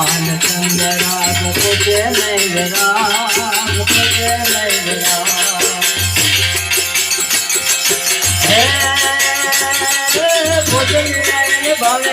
પોતે લઈ રાગ પોતે લઈ રાગ પોતે લઈ રાગ લઈને ભાવે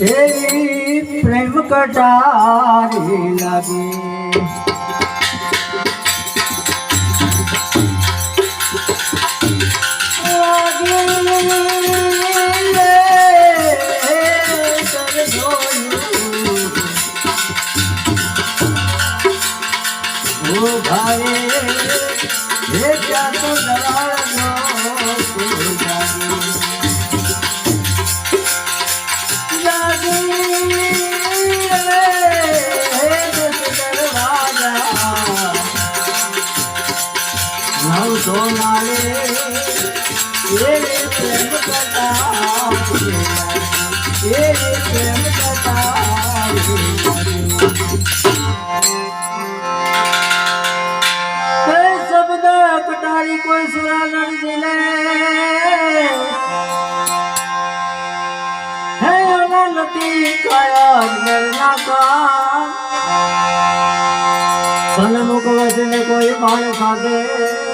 એવી પ્રેમ કટારી લાગે સોનાલે એ પ્રેમ કથા એ પ્રેમ કથા શબ્દ કટારી કોઈ સુરા નર દિલે હે ખાધે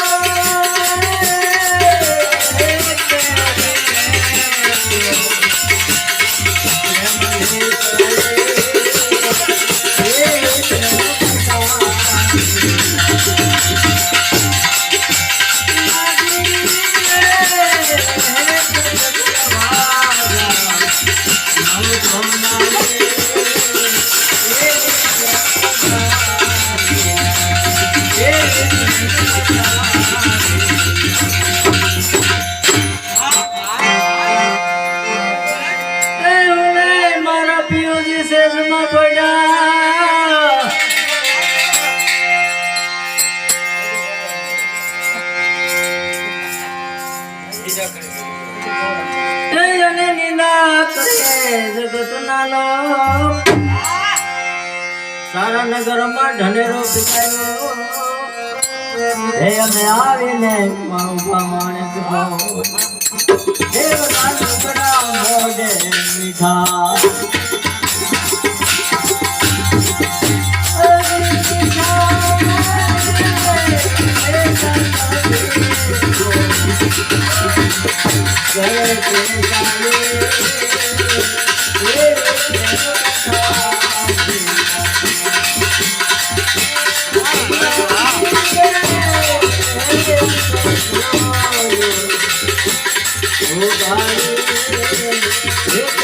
みんなでございます。લોક સારા નગરમાં ઢનેરો પીટાયો હે અમે આવીને મારું પ્રમાણે મોઢે મીઠા. Oh, God.